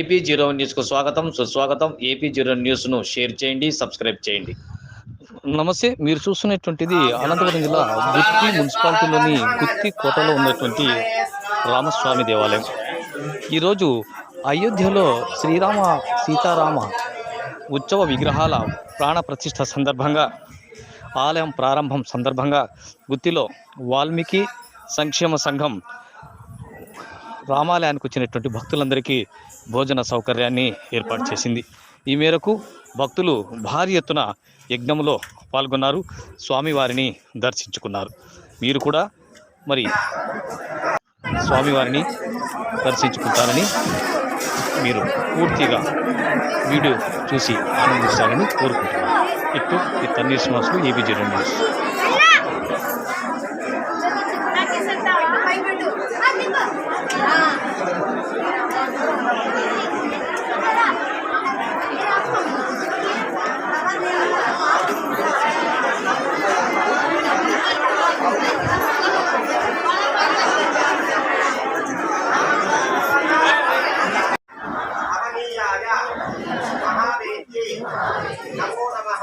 AP zero న్యూస్కు స్వాగతం. సుస్వాగతం. ఏపీ జీరో న్యూస్ను షేర్ చేయండి సబ్స్క్రైబ్ చేయండి. నమస్తే. మీరు చూస్తున్నటువంటిది అనంతపురం జిల్లా గుత్తి మున్సిపాలిటీలోని గుత్తి కోటలో ఉన్నటువంటి రామస్వామి దేవాలయం. ఈరోజు అయోధ్యలో శ్రీరామ సీతారామ ఉత్సవ విగ్రహాల ప్రాణ ప్రతిష్ఠ సందర్భంగా ఆలయం ప్రారంభం సందర్భంగా గుత్తిలో వాల్మీకి సంక్షేమ సంఘం రామాలయానికి వచ్చినటువంటి భక్తులందరికీ భోజన సౌకర్యాన్ని ఏర్పాటు చేసింది. ఈ మేరకు భక్తులు భారీ ఎత్తున యజ్ఞంలో పాల్గొన్నారు. స్వామివారిని దర్శించుకున్నారు. మీరు కూడా మరి స్వామివారిని దర్శించుకుంటారని మీరు పూర్తిగా వీడియో చూసి ఆనందిస్తారని కోరుకుంటున్నాను. ఇటు ఈ తన్నీర్ శ్వాసలు ఏబీజీ జీరో న్యూస్ అమనీయాయ మహావేద్యే నమో నమః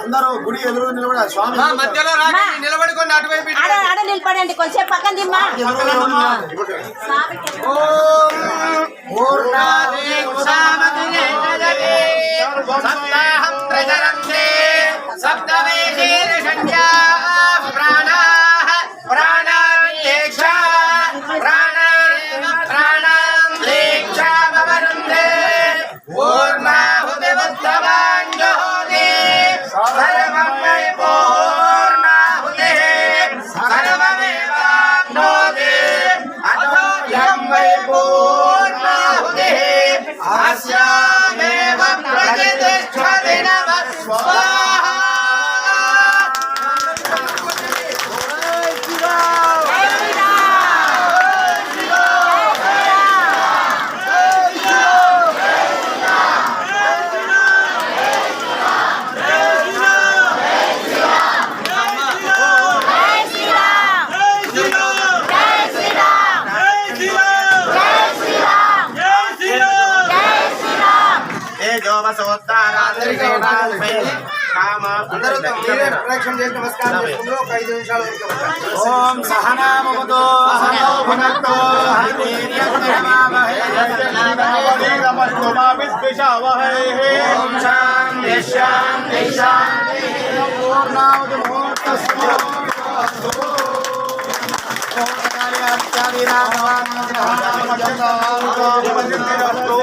అందరూ గుడి ఎదురు నిలబడాలి. స్వామి మధ్యలో నిలబడుకోండి అటువైపు ఆడ ఇటువైపు. ఆడ నిలబడండి కొంచెం పక్కన దిమ్మా. సప్తాహం ప్రజరంతే ఓం సహనామతో సహనో భునక్తో ఓం శాంతి శాంతి శాంతి పూర్ణావతి చీర ఇంకా కొంచెం ఆ రే జరగలమ్మా ఆయనకి మళ్ళీ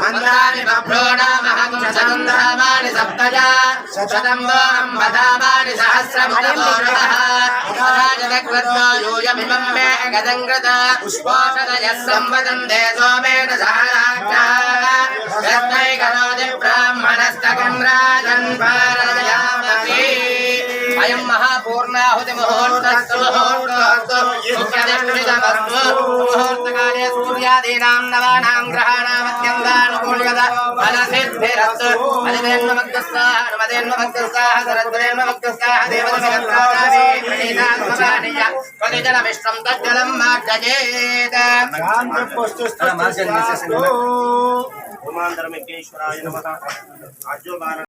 మంత్రాని బభ్రోణామహం చంద్రామాణి సప్తజ శతం వాహం వదామాని సహస్రముదోరవః యూయమిమం మే గదం కృత పుష్పోషదయः సంవదందే సోమేన సహరాజ్ఞై మహాపూర్ణాహుతి ముహూర్తస్తు ముహూర్తస్తు ముహూర్తకాలే సూర్యాదీనాం నవానాం గ్రహాణామత్యంగానుకూల్యత ఫలసిద్ధిరస్తు మదివేన్మమగ్రస్వాహ మదేన్మమగ్రస్వాహ సరద్రేన్మమగ్రస్వాహ దేవతమిగత్రాదావే ప్రణీతాత్మవానియ ప్రతిజలమిష్టం తజ్జలం మార్జయేత్ ఉమాంతరమికేశ్వరాయ